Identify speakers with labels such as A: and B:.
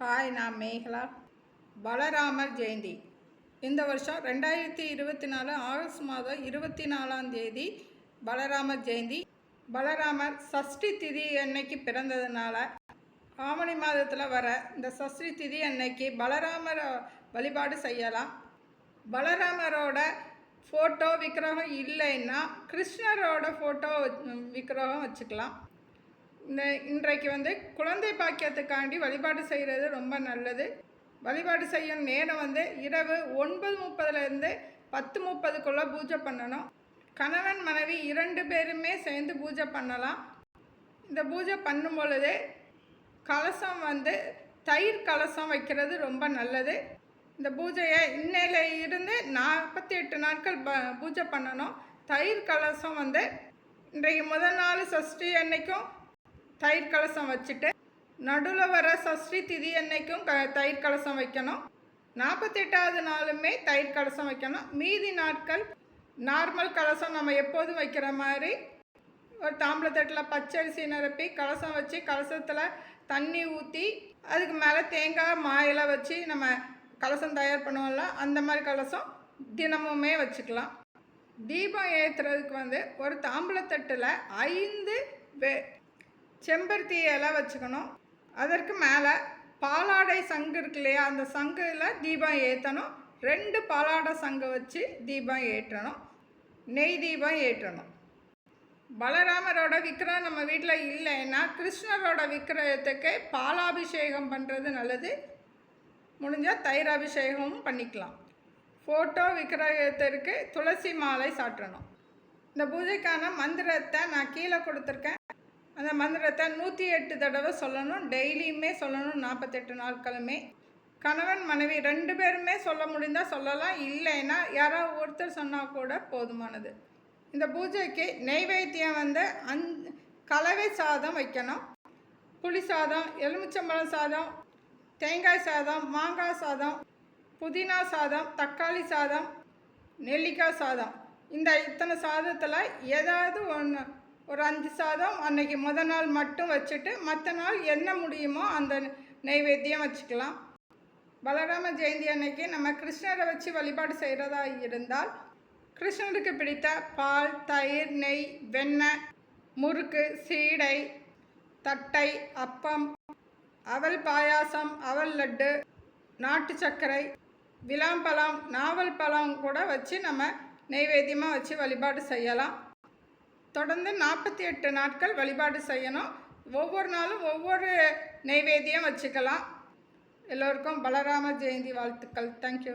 A: Hi நான் மேகலா. பலராமர் ஜெயந்தி. இந்த வருஷம் ரெண்டாயிரத்தி இருபத்தி நாலு ஆகஸ்ட் மாதம் இருபத்தி நாலாம் தேதி பலராமர் ஜெயந்தி. பலராமர் சஷ்டி திதி அன்னைக்கு பிறந்ததுனால ஆவணி மாதத்தில் வர இந்த சஷ்டி திதி அன்னைக்கு பலராமர் வழிபாடு செய்யலாம். பலராமரோட ஃபோட்டோ விக்கிரகம் இல்லைன்னா கிருஷ்ணரோட ஃபோட்டோ விக்கிரகம் வச்சுக்கலாம். இந்த இன்றைக்கு வந்து குழந்தை பாக்கியத்துக்காண்டி வழிபாடு செய்கிறது ரொம்ப நல்லது. வழிபாடு செய்யும் நேரம் வந்து இரவு ஒன்பது முப்பதுலேருந்து பத்து முப்பதுக்குள்ளே பூஜை பண்ணணும். கணவன் மனைவி இரண்டு பேருமே சேர்ந்து பூஜை பண்ணலாம். இந்த பூஜை பண்ணும் பொழுது கலசம் வந்து தயிர் கலசம் வைக்கிறது ரொம்ப நல்லது. இந்த பூஜையை இன்னையில இருந்து நாற்பத்தி எட்டு நாட்கள் ப பூஜை பண்ணணும். தயிர் கலசம் வந்து இன்றைக்கு முதல் நாள் சஷ்டி அன்னைக்கும் தயிர் கலசம் வச்சுட்டு நடுவில் வர சஷ்டி திதி அன்னைக்கும் க தயிர் கலசம் வைக்கணும். நாற்பத்தெட்டாவது நாளுமே தயிர் கலசம் வைக்கணும். மீதி நாட்கள் நார்மல் கலசம் நம்ம எப்போதும் வைக்கிற மாதிரி ஒரு தாம்பளத்தட்டில் பச்சரிசி நிரப்பி கலசம் வச்சு கலசத்தில் தண்ணி ஊற்றி அதுக்கு மேலே தேங்காய் மாயெல்லாம் வச்சு நம்ம கலசம் தயார் பண்ணுவோம்ல அந்த மாதிரி கலசம் தினமுமே வச்சுக்கலாம். தீபம் ஏற்றுறதுக்கு வந்து ஒரு தாம்பளத்தட்டில் ஐந்து வே செம்பருத்தி இலை வச்சுக்கணும். அதற்கு மேலே பாலாடை சங்கு இருக்கு இல்லையா அந்த சங்கில் தீபம் ஏற்றணும் ரெண்டு பாலாடை சங்கு வச்சு தீபம் ஏற்றணும். நெய் தீபம் ஏற்றணும். பலராமரோட விக்கிரம் நம்ம வீட்டில் இல்லைன்னா கிருஷ்ணரோட விக்கிரகத்துக்கு பாலாபிஷேகம் பண்ணுறது நல்லது. முடிஞ்சால் தயிர் அபிஷேகமும் பண்ணிக்கலாம். ஃபோட்டோ விக்கிரகத்திற்கு துளசி மாலை சாற்றணும். இந்த பூஜைக்கான மந்திரத்தை நான் கீழே கொடுத்துருக்கேன். அந்த மந்திரத்தை நூற்றி எட்டு தடவை சொல்லணும். டெய்லியுமே சொல்லணும். நாற்பத்தெட்டு நாட்களுமே. கணவன் மனைவி ரெண்டு பேருமே சொல்ல முடிந்தால் சொல்லலாம். இல்லைன்னா யாராவது ஒருத்தர் சொன்னால் கூட போதுமானது. இந்த பூஜைக்கு நெய்வேத்தியம் வந்து அஞ் கலவை சாதம் வைக்கணும். புளி சாதம் எலுமிச்சம்பழம் சாதம் தேங்காய் சாதம் மாங்காய் சாதம் புதினா சாதம் தக்காளி சாதம் நெல்லிக்காய் சாதம். இந்த இத்தனை சாதத்தில் ஏதாவது ஒன்று ஒரு அஞ்சு சாதம் அன்னைக்கு முத நாள் மட்டும் வச்சுட்டு மற்ற நாள் என்ன முடியுமோ அந்த நெய்வேத்தியம் வச்சுக்கலாம். பலராம ஜெயந்தி அன்னைக்கு நம்ம கிருஷ்ணரை வச்சு வழிபாடு செய்கிறதா இருந்தால் கிருஷ்ணருக்கு பிடித்த பால் தயிர் நெய் வெண்ணெய் முறுக்கு சீடை தட்டை அப்பம் அவல் பாயாசம் அவல் லட்டு நாட்டு சர்க்கரை விளாம்பழம் நாவல் பழம் கூட வச்சு நம்ம நெய்வேத்தியமாக வச்சு வழிபாடு செய்யலாம். தொடர்ந்து நாற்பத்தி எட்டு நாட்கள் வழிபாடு செய்யணும். ஒவ்வொரு நாளும் ஒவ்வொரு நெய்வேத்தியம் வச்சுக்கலாம். எல்லோருக்கும் பலராம ஜெயந்தி வாழ்த்துக்கள். தேங்க்யூ